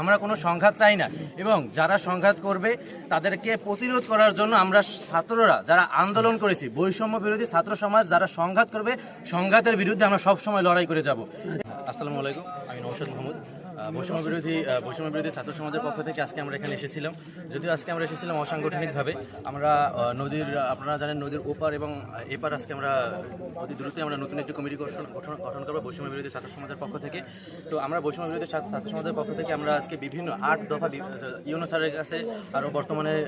আমরা কোনো সংঘাত চাই না। এবং যারা সংঘাত করবে, তাদেরকে প্রতিরোধ করার জন্য আমরা ছাত্ররা যারা আন্দোলন করেছি, বৈষম্য বিরোধী ছাত্র সমাজ যারা সংঘাত করবে, সংঘাতের বিরুদ্ধে আমরা সবসময় লড়াই করে যাব। আসসালামু আলাইকুম, আমি নৌশাদ মাহমুদ। বৈষম্য বিরোধী বৈষম্য বিরোধী ছাত্র সমাজের পক্ষ থেকে আজকে আমরা এখানে এসেছিলাম। যদিও আজকে আমরা এসেছিলাম অসাংগঠনিকভাবে, আমরা নদীর, আপনারা জানেন নদীর ওপার এবং এপার আজকে আমরা অতি দ্রুতই আমরা নতুন একটি কমিটি গঠন, গঠন- করব বৈষম্য বিরোধী ছাত্র সমাজের পক্ষ থেকে। তো আমরা বৈষম্য বিরোধী ছাত্র সমাজের পক্ষ থেকে আমরা আজকে বিভিন্ন আট দফা ইউনো স্যারের কাছে আরও বর্তমানে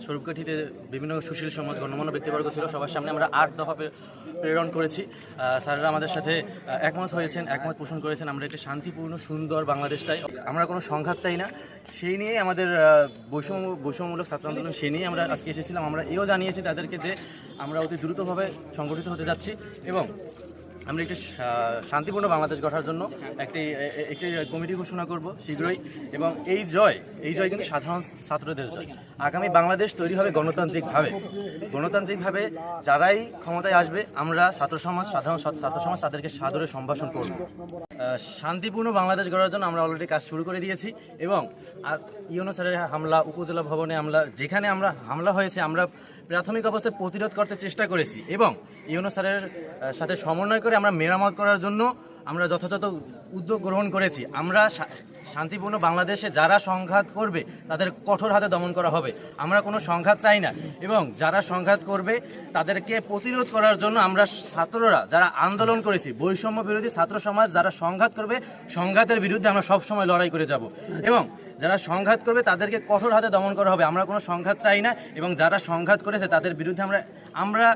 স্বরূপকাঠিতে বিভিন্ন সুশীল সমাজ গণ্যমান্য ব্যক্তিবর্গ ছিল, সবার সামনে আমরা আট দফা প্রেরণ করেছি। স্যারেরা আমাদের সাথে একমত হয়েছেন, একমত পোষণ করেছেন। আমরা একটি শান্তিপূর্ণ, সুন্দর বাংলাদেশ চাই। আমরা কোনো সংঘাত চাই না। সেই নিয়েই আমাদের বৈষম্য, বৈষম্যমূলক ছাত্র আন্দোলন, সেই নিয়েই আমরা আজকে এসেছিলাম। আমরা এও জানিয়েছি তাদেরকে যে আমরা অতি দ্রুতভাবে সংগঠিত হতে যাচ্ছি এবং আমরা একটি শান্তিপূর্ণ বাংলাদেশ গড়ার জন্য একটি একটি কমিটি ঘোষণা করব শীঘ্রই এবং এই জয় এই জয় কিন্তু সাধারণ ছাত্রদের জয়। আগামী বাংলাদেশ তৈরি হবে গণতান্ত্রিকভাবে। গণতান্ত্রিকভাবে যারাই ক্ষমতায় আসবে, আমরা ছাত্র সমাজ, সাধারণ ছাত্র সমাজ তাদেরকে সাদরে সম্ভাষণ করব। শান্তিপূর্ণ বাংলাদেশ গড়ার জন্য আমরা অলরেডি কাজ শুরু করে দিয়েছি এবং ইউনো স্যারের হামলা, উপজেলা ভবনে আমরা যেখানে আমরা হামলা হয়েছে, আমরা প্রাথমিক অবস্থায় প্রতিরোধ করতে চেষ্টা করেছি এবং ইউনো স্যারের সাথে সমন্বয় করে আমরা মেরামত করার জন্য আমরা যথাযথ উদ্যোগ গ্রহণ করেছি। আমরা শান্তিপূর্ণ বাংলাদেশে যারা সংঘাত করবে তাদের কঠোর হাতে দমন করা হবে। আমরা কোনো সংঘাত চাই না এবং যারা সংঘাত করবে তাদেরকে প্রতিরোধ করার জন্য আমরা ছাত্ররা যারা আন্দোলন করেছি, বৈষম্য বিরোধী ছাত্র সমাজ যারা সংঘাত করবে, সংঘাতের বিরুদ্ধে আমরা সবসময় লড়াই করে যাব। এবং যারা সংঘাত করবে, তাদেরকে কঠোর হাতে দমন করা হবে। আমরা কোনো সংঘাত চাই না এবং যারা সংঘাত করেছে, তাদের বিরুদ্ধে আমরা আমরা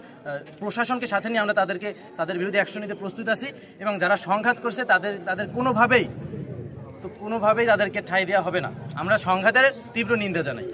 প্রশাসনকে সাথে নিয়ে আমরা তাদেরকে, তাদের বিরুদ্ধে অ্যাকশন নিতে প্রস্তুত আছি এবং যারা সংঘাত করছে, তাদের তাদের কোনোভাবেই, তো কোনোভাবেই তাদেরকে ঠাঁই দেওয়া হবে না। আমরা সংঘাতের তীব্র নিন্দা জানাই।